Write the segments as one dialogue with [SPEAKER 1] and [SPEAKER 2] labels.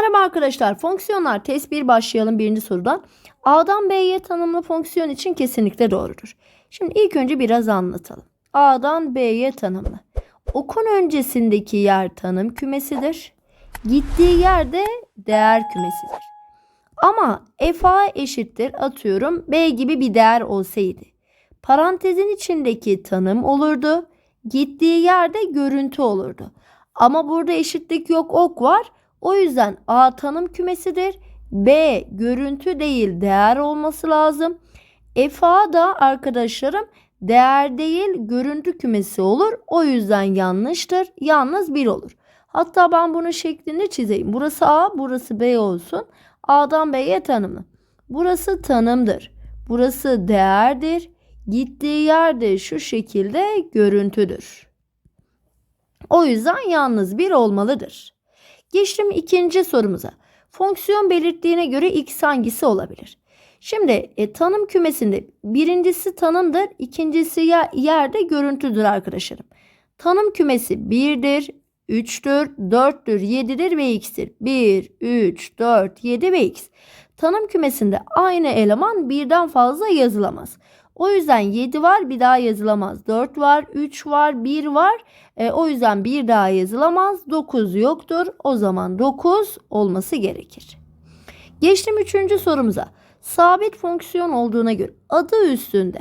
[SPEAKER 1] Merhaba arkadaşlar. Fonksiyonlar test 1 başlayalım birinci sorudan. A'dan B'ye tanımlı fonksiyon için kesinlikle doğrudur. Şimdi ilk önce biraz anlatalım. A'dan B'ye tanımlı. Okun öncesindeki yer tanım kümesidir. Gittiği yer de değer kümesidir. Ama FA eşittir atıyorum B gibi bir değer olsaydı. Parantezin içindeki tanım olurdu. Gittiği yerde görüntü olurdu. Ama burada eşitlik yok ok var. O yüzden A tanım kümesidir. B görüntü değil değer olması lazım. FA da arkadaşlarım değer değil görüntü kümesi olur. O yüzden yanlıştır. Yalnız 1 olur. Hatta ben bunu şeklinde çizeyim. Burası A, burası B olsun. A'dan B'ye tanımlı. Burası tanımdır. Burası değerdir. Gittiği yerde şu şekilde görüntüdür. O yüzden yalnız bir olmalıdır. Geçtim ikinci sorumuza. Fonksiyon belirttiğine göre x hangisi olabilir? Şimdi e, tanım kümesinde birincisi tanımdır, ikincisi ya, yerde görüntüdür arkadaşlarım. Tanım kümesi 1'dir, 3'tür, 4'tür, 7'dir ve x'tir. 1, 3, 4, 7 ve x. Tanım kümesinde aynı eleman birden fazla yazılamaz. O yüzden 7 var bir daha yazılamaz. 4 var, 3 var, 1 var. E, o yüzden bir daha yazılamaz. 9 yoktur. O zaman 9 olması gerekir. Geçtim üçüncü sorumuza. Sabit fonksiyon olduğuna göre adı üstünde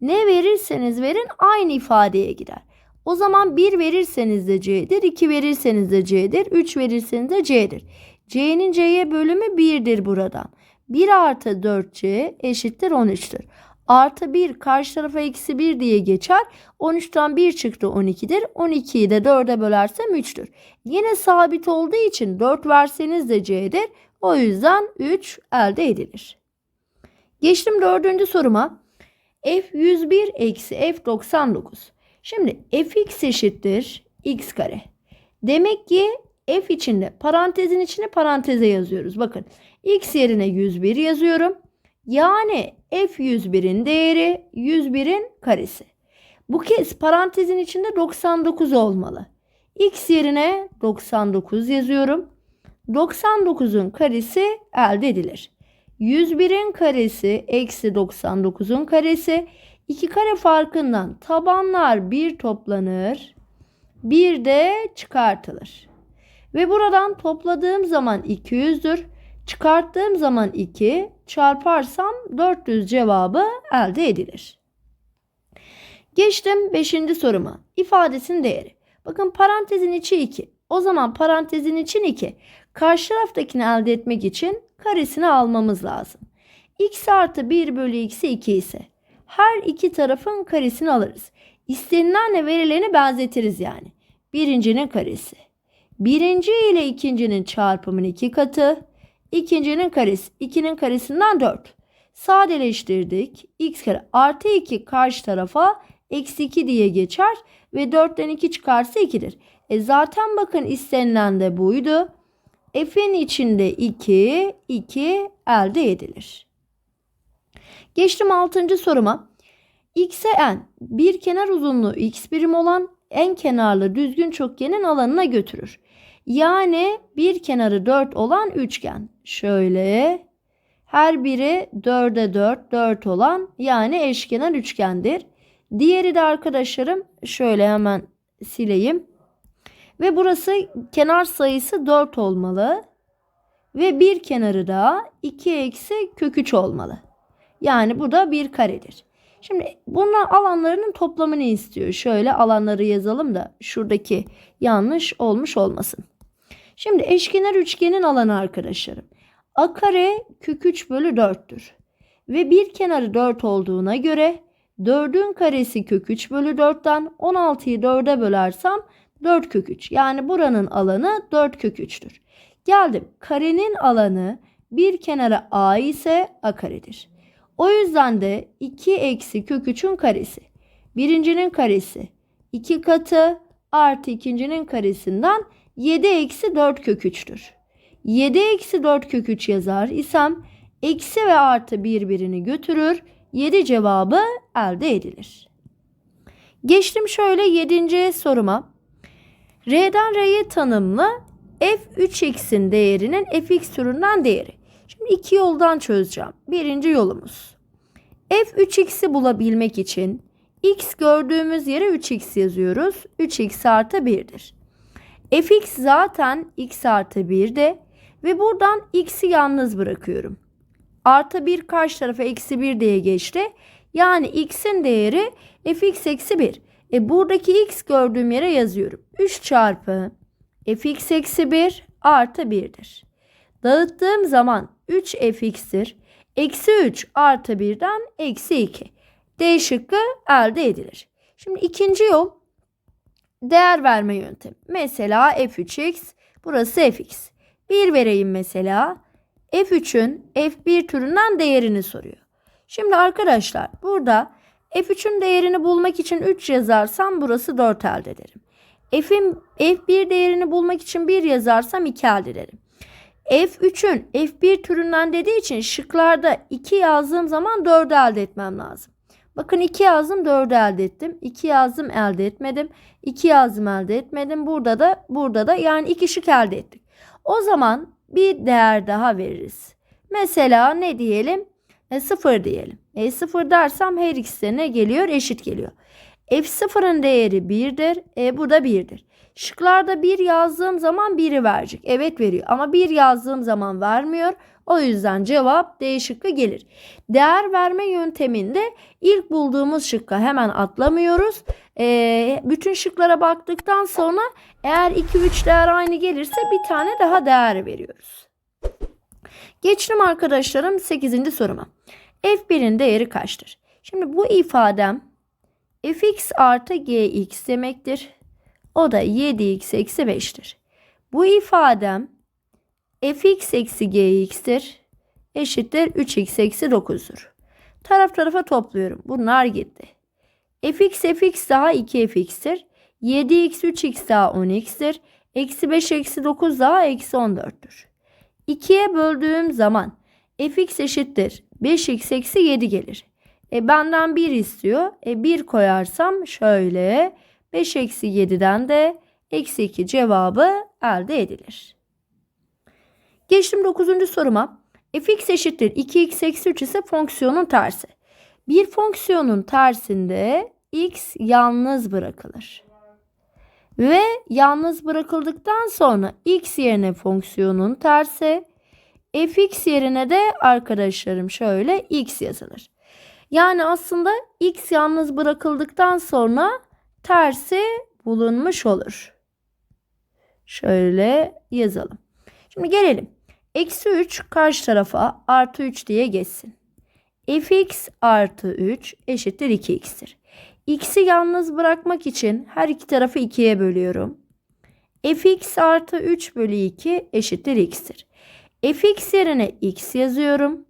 [SPEAKER 1] ne verirseniz verin aynı ifadeye girer. O zaman 1 verirseniz de c'dir, 2 verirseniz de c'dir, 3 verirseniz de c'dir. c'nin c'ye bölümü 1'dir buradan. 1 artı 4c eşittir 13'tür. Artı 1 karşı tarafa eksi 1 diye geçer. 13'ten 1 çıktı 12'dir. 12'yi de 4'e bölersem 3'tür. Yine sabit olduğu için 4 verseniz de c'dir. O yüzden 3 elde edilir. Geçtim dördüncü soruma. f101 eksi f99. Şimdi fx eşittir x kare. Demek ki f içinde parantezin içine paranteze yazıyoruz. Bakın x yerine 101 yazıyorum. Yani f101'in değeri 101'in karesi. Bu kez parantezin içinde 99 olmalı. x yerine 99 yazıyorum. 99'un karesi elde edilir. 101'in karesi eksi 99'un karesi. İki kare farkından tabanlar bir toplanır. Bir de çıkartılır. Ve buradan topladığım zaman 200'dür. Çıkarttığım zaman 2 çarparsam 400 cevabı elde edilir. Geçtim 5. soruma. İfadesinin değeri. Bakın parantezin içi 2. O zaman parantezin için 2. Karşı taraftakini elde etmek için karesini almamız lazım. x artı 1 bölü x'i 2 ise her iki tarafın karesini alırız. İstenilenle verileni benzetiriz yani. Birincinin karesi. Birinci ile ikincinin çarpımının iki katı. İkincinin karesi. 2'nin karesinden 4. Sadeleştirdik. x kare artı 2 karşı tarafa eksi 2 diye geçer. Ve 4'ten 2 çıkarsa 2'dir. E zaten bakın istenilen de buydu. F'in içinde 2, 2 elde edilir. Geçtim 6. soruma. X'e n bir kenar uzunluğu x birim olan en kenarlı düzgün çokgenin alanına götürür. Yani bir kenarı 4 olan üçgen. Şöyle her biri 4'e 4, 4 olan yani eşkenar üçgendir. Diğeri de arkadaşlarım şöyle hemen sileyim. Ve burası kenar sayısı 4 olmalı. Ve bir kenarı da 2 eksi kök 3 olmalı. Yani bu da bir karedir. Şimdi bunun alanlarının toplamını istiyor. Şöyle alanları yazalım da şuradaki yanlış olmuş olmasın. Şimdi eşkenar üçgenin alanı arkadaşlarım. A kare kök 3 bölü 4'tür. Ve bir kenarı 4 olduğuna göre 4'ün karesi kök 3 bölü 4'ten 16'yı 4'e bölersem 4 kök 3. Yani buranın alanı 4 kök 3'tür. Geldim. Karenin alanı bir kenara a ise a karedir. O yüzden de 2 eksi kök 3'ün karesi. Birincinin karesi 2 katı artı ikincinin karesinden 7 eksi 4 kök 3'tür. 7 eksi 4 kök 3 yazar isem eksi ve artı birbirini götürür. 7 cevabı elde edilir. Geçtim şöyle 7. soruma. R'den R'ye tanımlı f3x'in değerinin fx türünden değeri. Şimdi iki yoldan çözeceğim. Birinci yolumuz. f3x'i bulabilmek için x gördüğümüz yere 3x yazıyoruz. 3x artı 1'dir. Fx zaten x artı 1'de ve buradan x'i yalnız bırakıyorum. Artı 1 karşı tarafa eksi 1 diye geçti. Yani x'in değeri fx eksi 1. E buradaki x gördüğüm yere yazıyorum. 3 çarpı fx eksi 1 artı 1'dir. Dağıttığım zaman 3 fx'tir. Eksi 3 artı 1'den eksi 2. D şıkkı elde edilir. Şimdi ikinci yol değer verme yöntemi. Mesela f3x burası fx. 1 vereyim mesela. f3'ün f1 türünden değerini soruyor. Şimdi arkadaşlar burada f3'ün değerini bulmak için 3 yazarsam burası 4 elde ederim. F'in f1 değerini bulmak için 1 yazarsam 2 elde ederim. F3'ün F1 türünden dediği için şıklarda 2 yazdığım zaman 4 elde etmem lazım. Bakın 2 yazdım 4 elde ettim. 2 yazdım elde etmedim. 2 yazdım elde etmedim. Burada da burada da yani 2 şık elde ettik. O zaman bir değer daha veririz. Mesela ne diyelim? E, 0 diyelim. E, 0 dersem her ikisi ne geliyor? Eşit geliyor. F0'ın değeri 1'dir. E, bu da 1'dir. Şıklarda 1 yazdığım zaman 1'i verecek. Evet veriyor ama 1 yazdığım zaman vermiyor. O yüzden cevap D şıkkı gelir. Değer verme yönteminde ilk bulduğumuz şıkka hemen atlamıyoruz. Ee, bütün şıklara baktıktan sonra eğer 2-3 değer aynı gelirse bir tane daha değer veriyoruz. Geçtim arkadaşlarım 8. soruma. F1'in değeri kaçtır? Şimdi bu ifadem fx artı gx demektir. O da 7x eksi 5'tir. Bu ifadem fx eksi gx'tir. Eşittir 3x eksi 9'dur. Taraf tarafa topluyorum. Bunlar gitti. fx fx daha 2fx'tir. 7x 3x daha 10x'tir. Eksi 5 eksi 9 daha eksi 14'tür. 2'ye böldüğüm zaman fx eşittir 5x eksi 7 gelir. E benden 1 istiyor. E 1 koyarsam şöyle 5 eksi 7'den de eksi 2 cevabı elde edilir. Geçtim 9. soruma. fx eşittir 2x eksi 3 ise fonksiyonun tersi. Bir fonksiyonun tersinde x yalnız bırakılır. Ve yalnız bırakıldıktan sonra x yerine fonksiyonun tersi, fx yerine de arkadaşlarım şöyle x yazılır. Yani aslında x yalnız bırakıldıktan sonra tersi bulunmuş olur. Şöyle yazalım. Şimdi gelelim. Eksi 3 karşı tarafa artı 3 diye geçsin. fx artı 3 eşittir 2x'tir. x'i yalnız bırakmak için her iki tarafı 2'ye bölüyorum. fx artı 3 bölü 2 eşittir x'tir. fx yerine x yazıyorum.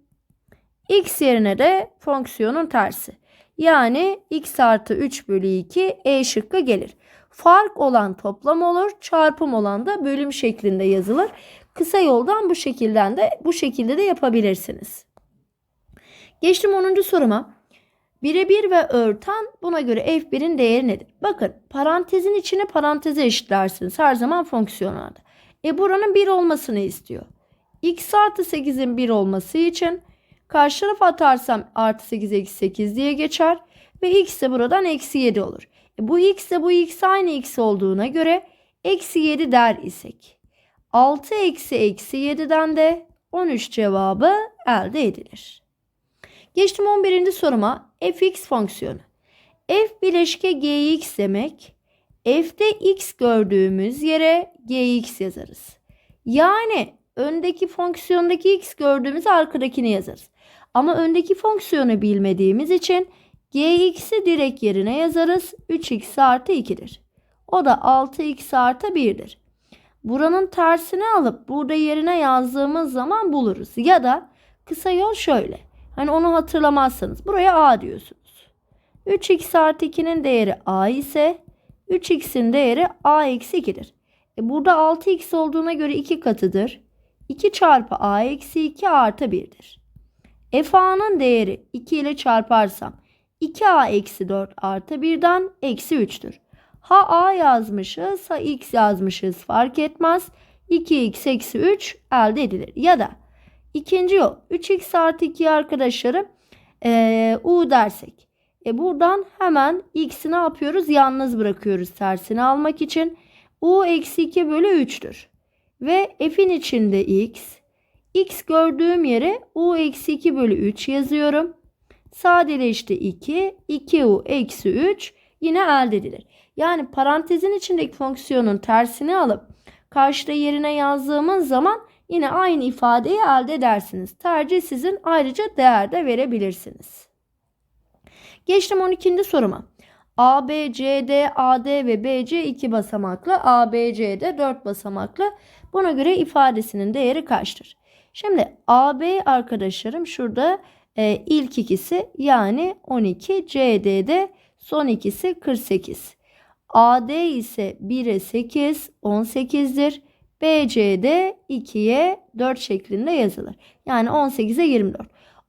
[SPEAKER 1] X yerine de fonksiyonun tersi. Yani x artı 3 bölü 2 e şıkkı gelir. Fark olan toplam olur, çarpım olan da bölüm şeklinde yazılır. Kısa yoldan bu şekilden de bu şekilde de yapabilirsiniz. Geçtim 10. soruma. Birebir ve örten buna göre f1'in değeri nedir? Bakın parantezin içine paranteze eşitlersiniz her zaman fonksiyonlarda. E buranın 1 olmasını istiyor. x artı 8'in 1 olması için karşı tarafa atarsam artı 8 eksi 8 diye geçer. Ve x de buradan eksi 7 olur. E bu x de bu x aynı x olduğuna göre eksi 7 der isek. 6 eksi eksi 7'den de 13 cevabı elde edilir. Geçtim 11. soruma. fx fonksiyonu. f bileşke gx demek. f'de x gördüğümüz yere gx yazarız. Yani öndeki fonksiyondaki x gördüğümüz arkadakini yazarız. Ama öndeki fonksiyonu bilmediğimiz için gx'i direkt yerine yazarız. 3x artı 2'dir. O da 6x artı 1'dir. Buranın tersini alıp burada yerine yazdığımız zaman buluruz. Ya da kısa yol şöyle. Hani onu hatırlamazsanız buraya a diyorsunuz. 3x artı 2'nin değeri a ise 3x'in değeri a eksi 2'dir. E burada 6x olduğuna göre 2 katıdır. 2 çarpı a eksi 2 artı 1'dir. F a'nın değeri 2 ile çarparsam 2a eksi 4 artı 1'den eksi 3'tür. Ha a yazmışız ha x yazmışız fark etmez. 2x eksi 3 elde edilir. Ya da ikinci yol 3x artı 2 arkadaşlarım eee, u dersek. E buradan hemen x'i ne yapıyoruz? Yalnız bırakıyoruz tersini almak için. u eksi 2 bölü 3'tür. Ve f'in içinde x. x gördüğüm yere u eksi 2 bölü 3 yazıyorum. Sadeleşti 2. 2u eksi 3 yine elde edilir. Yani parantezin içindeki fonksiyonun tersini alıp karşıda yerine yazdığımız zaman yine aynı ifadeyi elde edersiniz. Tercih sizin ayrıca değer de verebilirsiniz. Geçtim 12. soruma. A, B, C, D, A, D ve B, C 2 basamaklı, A, B, C de 4 basamaklı. Buna göre ifadesinin değeri kaçtır? Şimdi A, B arkadaşlarım şurada e, ilk ikisi yani 12, C, D de son ikisi 48. AD ise 1'e 8, 18'dir. BC'de 2'ye 4 şeklinde yazılır. Yani 18'e 24.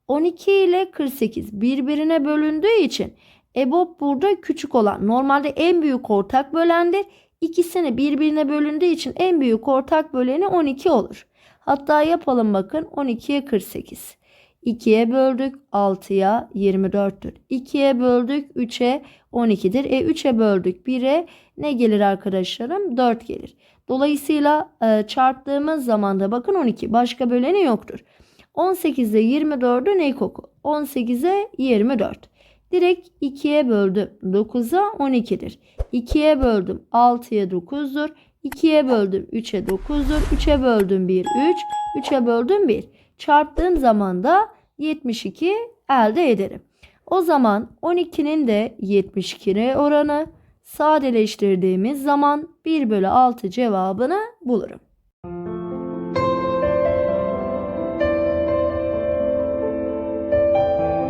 [SPEAKER 1] 12 ile 48 birbirine bölündüğü için EBOB burada küçük olan. Normalde en büyük ortak bölendir. İkisini birbirine bölündüğü için en büyük ortak böleni 12 olur. Hatta yapalım bakın 12'ye 48. 2'ye böldük 6'ya 24'tür. 2'ye böldük 3'e 12'dir. E 3'e böldük 1'e ne gelir arkadaşlarım? 4 gelir. Dolayısıyla e, çarptığımız zaman da bakın 12 başka böleni yoktur. 18 ile 24'ün ek oku. 18'e 24. Direkt 2'ye böldüm 9'a 12'dir. 2'ye böldüm 6'ya 9'dur. 2'ye böldüm 3'e 9'dur. 3'e böldüm 1 3. 3'e böldüm 1. Çarptığım zaman da 72 elde ederim. O zaman 12'nin de 72'ye oranı sadeleştirdiğimiz zaman 1 bölü 6 cevabını bulurum.